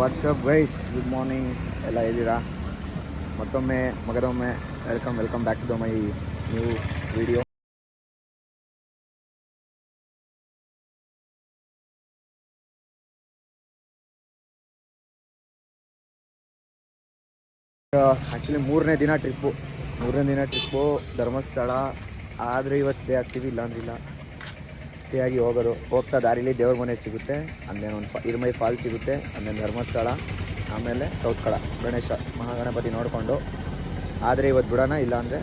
WhatsApp guys good morning ಎಲ್ಲ ಇದ್ದೀರಾ ಮತ್ತೊಮ್ಮೆ ಮಗದೊಮ್ಮೆ welcome welcome back to my new video actually ಮೂರನೇ ದಿನ ಟ್ರಿಪ್ಪು ಮೂರನೇ ದಿನ ಟ್ರಿಪ್ಪು ಧರ್ಮಸ್ಥಳ. ಆದರೆ ಇವತ್ತು ಸ್ಟೇ ಆಗ್ತೀವಿ ಇಲ್ಲ. ಸ್ಟೇ ಆಗಿ ಹೋಗೋದು ಹೋಗ್ತಾ ದಾರಿಲಿ ದೇವ್ರ ಮನೆ ಸಿಗುತ್ತೆ. ಅಂದೇನು ಒಂದು ಇರುಮೈ ಫಾಲ್ ಸಿಗುತ್ತೆ ಅಂದೇನು ಧರ್ಮಸ್ಥಳ ಆಮೇಲೆ ಸೌತ್ ಕಳ ಗಣೇಶ ಮಹಾಗಣಪತಿ ನೋಡಿಕೊಂಡು. ಆದರೆ ಇವತ್ತು ಬಿಡೋಣ ಇಲ್ಲ ಅಂದರೆ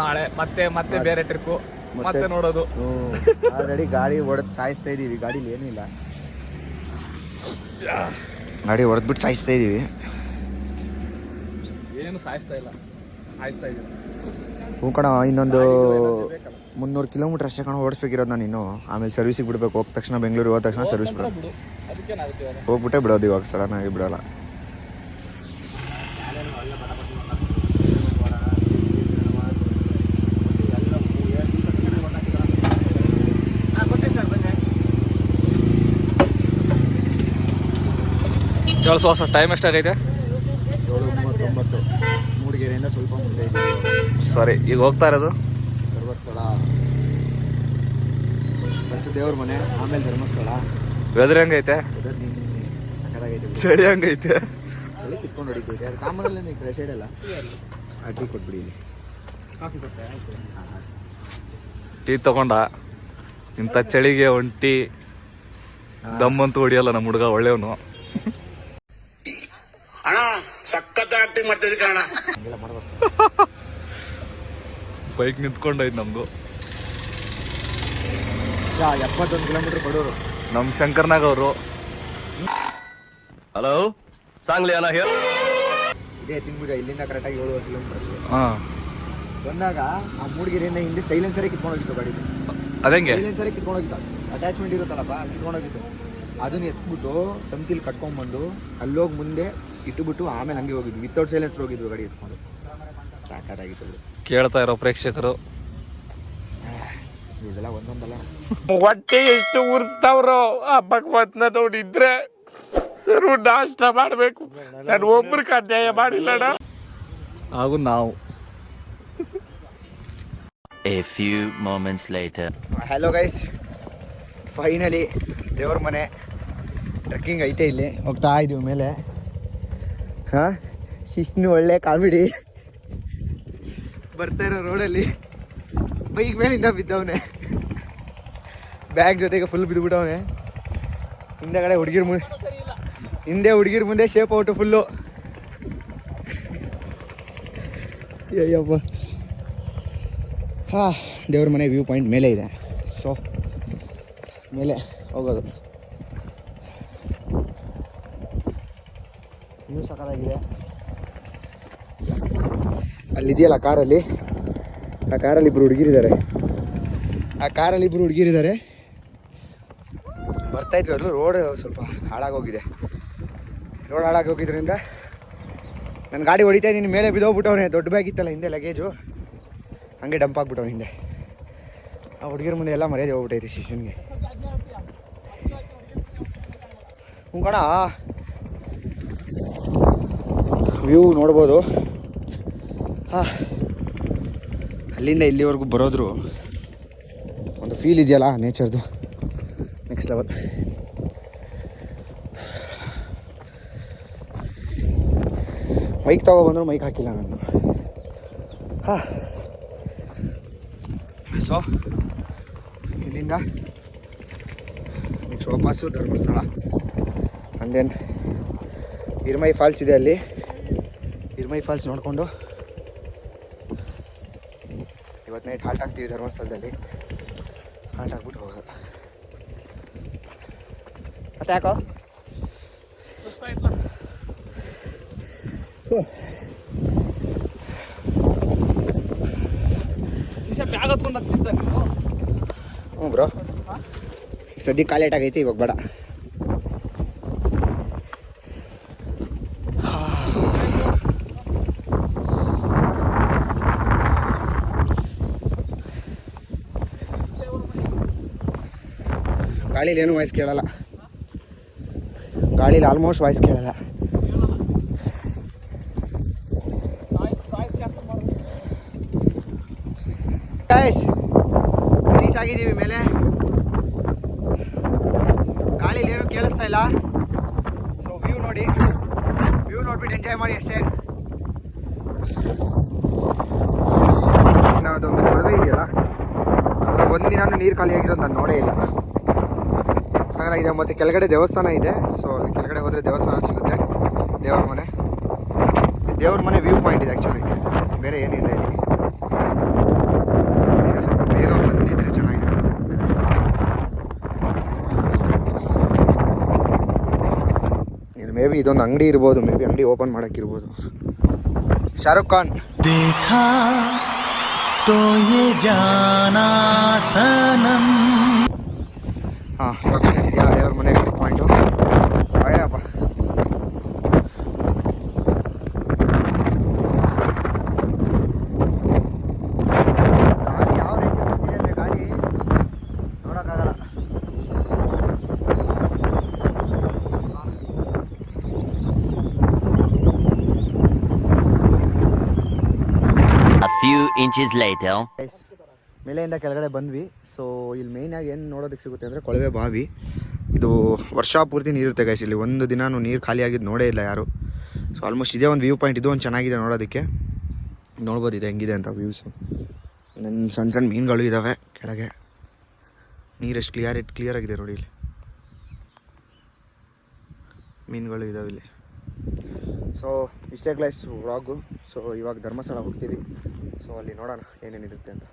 ನಾಳೆ ಮತ್ತೆ ಮತ್ತೆ ಬೇರೆ ಟ್ರಿಪ್ಪು ಮತ್ತೆ- ನೋಡೋದು. ಆಲ್ರೆಡಿ ಗಾಡಿ ಹೊಡೆದು ಸಾಯಿಸ್ತಾ ಇದ್ದೀವಿ ಗಾಡೀಲಿ ಏನಿಲ್ಲ ಗಾಡಿ ಹೊಡೆದ್ಬಿಟ್ಟು ಸಾಯಿಸ್ತಾ ಇದ್ದೀವಿ ಏನು ಸಾಯಿಸ್ತಾ ಇಲ್ಲ. ಸಾಯಿಸ್ತಾ ಇದ್ದೀವಿ ಹ್ಞೂ ಕಣ ಇನ್ನೊಂದು ಮುನ್ನೂರು ಕಿಲೋಮೀಟರ್ ಅಷ್ಟೇ ಕಣ ಓಡಿಸ್ಬೇಕಿರೋದು ನಾನು ಇನ್ನು. ಆಮೇಲೆ ಸರ್ವಿಸಿಗೆ ಬಿಡಬೇಕು. ಹೋದ ತಕ್ಷಣ ಬೆಂಗಳೂರು ಹೋದ ತಕ್ಷಣ ಸರ್ವಿಸ್ ಬಿಡೋದು ಹೋಗ್ಬಿಟ್ಟೆ ಬಿಡೋದು ಇವಾಗ ಸಡನ್ ಆಗಿ ಬಿಡೋಲ್ಲ ಹೊಸ ಟೈಮ್ ಎಷ್ಟಾಗೈತೆ ಏಳು ಮೂವತ್ತೊಂಬತ್ತು. ಮೂಡಿಗೆರೆಯಿಂದ ಸ್ವಲ್ಪ ಮುಂದೆ ಸರಿ ಈಗ ಹೋಗ್ತಾ ಇರೋದು? ಧರ್ಮಸ್ಥಳ. ಫಸ್ಟ್ ದೇವ್ರ ಮನೆ ಆಮೇಲೆ ಧರ್ಮಸ್ಥಳ. ವೆದರ್ ಹೆಂಗೈತೆ? ಬಿಡು. ಚಳಿ ಹಂಗೈತೆ? ಚಳಿ ಕಿತ್ಕೊಂಡು ಹೊಡಿತೈತೆ. ಅದು ಕಾಮನಲ್ಲೇ ನೀವು ಸೈಡ್ ಅಲ್ಲ ಟೀ ಕೊಟ್ಬಿಡಿ ಇಲ್ಲಿ. ಕಾಫಿ ಕೊಟ್ಟೆ ಟೀ ತಗೊಂಡ. ಇಂಥ ಚಳಿಗೆ ಒಂಟಿ. ದಮ್ಮಂತೂ ಹೊಡಿಯಲ್ಲ ನಮ್ಮ ಹುಡುಗ ಒಳ್ಳೆಯವನು. ಅಣ್ಣ ಸಖತ್ ಆಕ್ಟಿಂಗ್ ಮಾಡ್ತಿದ್ದೆ ಮಾಡ್ಬೇಕು. ಬೈಕ್ ನಿಂತ್ಕೊಂಡೈತೆ ನಮ್ದು. ಚಾ ಎಪ್ಪತ್ತೊಂದು ಕಿಲೋಮೀಟರ್ ಬಡವರು ನಮ್ಮ ಶಂಕರ್ನಾಗ್ ಅವರು ಹಲೋ ಸಾಂಗ್ಲಿ ಅಣ್ಣ ಹೇಳ. ಇದೇ ತಿಂಗ್ಭುಜ ಇಲ್ಲಿಂದ ಕರೆಕ್ಟಾಗಿ ಏಳುವರೆ ಕಿಲೋಮೀಟರ್ ಅಷ್ಟೇ. ಹಾ. ಬಂದಾಗ ಆ ಮೂಡಿಗೆರೆಯಿಂದ ಹಿಂದೆ ಸೈಲೆನ್ಸರೇ ಕಿತ್ಕೊಂಡು ಹೋಗಿತ್ತು ಗಾಡಿ ಅದಂಗೆ? ಸೈಲೆನ್ಸರೇ ಕಿತ್ಕೊಂಡು ಹೋಗಿತ್ತು. ಅಟ್ಯಾಚ್ಮೆಂಟ್ ಇರುತ್ತಲ್ಲಪ್ಪ ಅಲ್ಲಿ ಕಿತ್ಕೊಂಡು ಹೋಗಿತ್ತು. ಅದನ್ನ ಎತ್ಬಿಟ್ಟು ತಂತಿಲಿ ಕಟ್ಕೊಂಡ್ಬಂದು ಅಲ್ಲೋಗಿ ಮುಂದೆ ಇಟ್ಟುಬಿಟ್ಟು ಆಮೇಲೆ ಹಂಗೆ ಹೋಗಿದ್ವಿ. ವಿತೌಟ್ ಸೈಲೆನ್ಸರ್ ಹೋಗಿದ್ವಿ ಗಾಡಿ ಎತ್ಕೊಂಡು. ಸಾಕಾಗಿತ್ತು ಕೇಳ್ತಾ ಇರೋ ಪ್ರೇಕ್ಷಕರು. ಇದೆಲ್ಲ ಒಂದೊಂದಲ್ಲ ಹೊಟ್ಟೆ ಎಷ್ಟು ಉರ್ಸ್ತಾವ್ರು ಆ ಭಗವಂತನ ನೋಡಿದ್ರೆ ಸರ್ ನಾಷ್ಟ ಮಾಡ್ಬೇಕು. ನಾನು ಒಬ್ರಿಗೆ ಅನ್ಯಾಯ ಮಾಡಿಲ್ಲ ಹಾಗೂ ನಾವು. A few moments later hello guys finally ದೇವ್ರ ಮನೆ. ಟ್ರೆಕ್ಕಿಂಗ್ ಐತೆ ಇಲ್ಲಿ. ಹೋಗ್ತಾ ಇದೀವಿ ಮೇಲೆ. ಹಾಂ? ಶಿಷ್ಣು ಒಳ್ಳೆ ಕಾಮಿಡಿ. ಬರ್ತಾ ಇರೋ ರೋಡಲ್ಲಿ ಬೈಕ್ ಮೇಲಿಂದ ಬಿದ್ದವನೆ. ಬ್ಯಾಗ್ ಜೊತೆಗೆ ಫುಲ್ ಬಿದ್ದುಬಿಟ್ಟವನೆ ಹಿಂದೆಗಡೆ ಹುಡುಗಿರ್ ಮುಂದೆ ಹಿಂದೆ ಹುಡುಗಿರ್ ಮುಂದೆ ಶೇಪ್ ಔಟು ಫುಲ್ಲು ಅಯ್ಯಪ್ಪ ಹಾಂ, ದೇವ್ರ ಮನೆ ವ್ಯೂ ಪಾಯಿಂಟ್ ಮೇಲೆ ಇದೆ. ಸೊ ಮೇಲೆ ಹೋಗೋದು. ಇನ್ನೂ ಸಕ್ಕತ್ತಾಗಿದೆ ಅಲ್ಲಿದೆಯಲ್ಲ ಕಾರಲ್ಲಿ? ಆ ಕಾರಲ್ಲಿ ಇಬ್ಬರು ಹುಡುಗಿರಿದ್ದಾರೆ. ಆ ಕಾರಲ್ಲಿ ಇಬ್ಬರು ಹುಡುಗಿರಿದ್ದಾರೆ. ಬರ್ತಾ ಇದ್ವಿ ಅದ್ರೂ ರೋಡ್ ಸ್ವಲ್ಪ ಹಾಳಾಗೋಗಿದೆ. ರೋಡ್ ಹಾಳಾಗೋಗಿದ್ರಿಂದ ನನ್ನ ಗಾಡಿ ಹೊಡಿತಾ ಇದ್ದೀನಿ, ಮೇಲೆ ಬಿದ್ದೋಗ್ಬಿಟ್ಟವನೇ. ದೊಡ್ಡ ಬ್ಯಾಗ್ ಇತ್ತಲ್ಲ ಹಿಂದೆ ಲಗೇಜು ಹಂಗೆ ಡಂಪ್ ಆಗ್ಬಿಟ್ಟವ್ ಹಿಂದೆ. ಆ ಹುಡುಗಿರ ಮುಂದೆ ಎಲ್ಲ ಮರ್ಯಾದೆ ಹೋಗ್ಬಿಟ್ಟೈತೆ ಶಿಶನ್ಗೆ ಹ್ಞೂ ಕಣ. ವ್ಯೂ ನೋಡ್ಬೋದು. ಅಲ್ಲಿಂದ ಇಲ್ಲಿವರೆಗೂ ಬರೋದ್ರು ಒಂದು ಫೀಲ್ ಇದೆಯಲ್ಲ ನೇಚರ್ದು ನೆಕ್ಸ್ಟ್ ಲೆವೆಲ್ ಮೈಕ್ ತಗೊಬಂದ್ರು ಮೈಕ್ ಹಾಕಿಲ್ಲ ನಾನು. ಹಾಂ. ಸೊ ಇಲ್ಲಿಂದ ನೆಕ್ಸ್ಟ್ ವಾಪಸ್ಸು Dharmasthala. And then Irmai falls ಇದೆ ಅಲ್ಲಿ. ಇರ್ಮೈ ಫಾಲ್ಸ್ ನೋಡಿಕೊಂಡು ಇವತ್ತು ನೈಟ್ ಹಾಲ್ಟ್ ಆಗ್ತೀವಿ ಧರ್ಮಸ್ಥಳದಲ್ಲಿ ಹಾಲ್ಟ್ ಆಗ್ಬಿಟ್ಟು ಹೋಗೋದು ಮತ್ತೆ ಯಾಕೋ ಬ್ಯಾಗ್ ಹತ್ಕೊಂಡು ಹತ್ತಿದ್ದ ನೀನು ಹ್ಞೂ ಬ್ರೋ ಸದ್ಯ ಕಾಲೇಟ್ ಆಗೈತಿ ಇವಾಗ ಬೇಡ ಗಾಳೀಲಿ ಏನು ವಾಯ್ಸ್ ಕೇಳಲ್ಲ. ಗಾಳೀಲಿ ಆಲ್ಮೋಸ್ಟ್ ವಾಯ್ಸ್ ಕೇಳಲ್ಲ. ರೀಚ್ ಆಗಿದ್ದೀವಿ ಮೇಲೆ. ಗಾಳೀಲಿ ಏನು ಕೇಳಿಸ್ತಾ ಇಲ್ಲ. ಸೊ ವ್ಯೂ ನೋಡಿ. ವ್ಯೂ ನೋಡ್ಬಿಟ್ಟು ಎಂಜಾಯ್ ಮಾಡಿ ಅಷ್ಟೇ. ಅದೊಂದು ಕೊಳವೆ ಇದೆಯಲ್ಲ. ಅದ್ರ ಒಂದಿನ ನೀರು ಖಾಲಿ ಆಗಿರೋದು ನಾನು ನೋಡೇ ಇಲ್ಲ. ಚೆನ್ನಾಗಿದೆ ಮತ್ತು ಕೆಳಗಡೆ ದೇವಸ್ಥಾನ ಇದೆ. ಸೊ ಅಲ್ಲಿ ಕೆಳಗಡೆ ಹೋದರೆ ದೇವಸ್ಥಾನ ಸಿಗುತ್ತೆ. ದೇವ್ರ ಮನೆ. ದೇವ್ರ ಮನೆ ವ್ಯೂ ಪಾಯಿಂಟ್ ಇದೆ ಆ್ಯಕ್ಚುಲಿ ಬೇರೆ ಏನಿಲ್ಲ ಇಲ್ಲಿ ಇದು ಮೇ ಬಿ ಇದೊಂದು ಅಂಗಡಿ ಇರ್ಬೋದು ಮೇ ಬಿ ಅಂಗಡಿ ಓಪನ್ ಮಾಡೋಕ್ಕಿರ್ಬೋದು ಶಾರುಖ್ ಖಾನ್. ಹಾಂ ಇವಾಗ ಕಾಣಿಸಿದ್ಯಾ ದೇವ್ರ ಮನೆ ವ್ಯೂ ಪಾಯಿಂಟು ಅಯ್ಯಪ್ಪ ಗಾಳಿ ಯಾವ ರೀತಿ ಬರ್ತಿದೆ ಅಂದರೆ ಗಾಳಿ ನೋಡೋಕ್ಕಾಗಲ್ಲ. A few inches later. ಮೇಲೆಯಿಂದ ಕೆಳಗಡೆ ಬಂದ್ವಿ. ಸೊ ಇಲ್ಲಿ ಮೇಯ್ನಾಗಿ ಏನು ನೋಡೋದಕ್ಕೆ ಸಿಗುತ್ತೆ ಅಂದರೆ ಕೊಳವೆ ಬಾವಿ. ಇದು ವರ್ಷ ಪೂರ್ತಿ ನೀರಿರುತ್ತೆ ಗೈಸ್ ಇಲ್ಲಿ ಒಂದು ದಿನಾನು ನೀರು ಖಾಲಿ ಆಗಿದ್ದು ನೋಡೇ ಇಲ್ಲ ಯಾರು. ಸೊ ಆಲ್ಮೋಸ್ಟ್ ಇದೇ ಒಂದು ವ್ಯೂ ಪಾಯಿಂಟ್ ಇದು ಒಂದು ಚೆನ್ನಾಗಿದೆ ನೋಡೋದಕ್ಕೆ. ನೋಡ್ಬೋದು ಇದೆ ಹೆಂಗಿದೆ ಅಂತ ವ್ಯೂಸು ನನ್ನ ಸಣ್ಣ ಸಣ್ಣ ಮೀನುಗಳು ಇದ್ದಾವೆ ಕೆಳಗೆ. ನೀರು ಎಷ್ಟು ಕ್ಲಿಯರ್ ಇಟ್ಟು ಕ್ಲಿಯರ್ ಆಗಿದೆ ನೋಡಿ ಇಲ್ಲಿ. ಮೀನುಗಳು ಇದಾವೆ ಇಲ್ಲಿ. ಸೊ ಇಷ್ಟೇ ಗ್ಲೈಸ್ ವ್ಲಾಗು ಸೊ ಇವಾಗ ಧರ್ಮಸ್ಥಳ ಹೋಗ್ತೀವಿ. ಸೊ ಅಲ್ಲಿ ನೋಡೋಣ ಏನೇನಿರುತ್ತೆ ಅಂತ.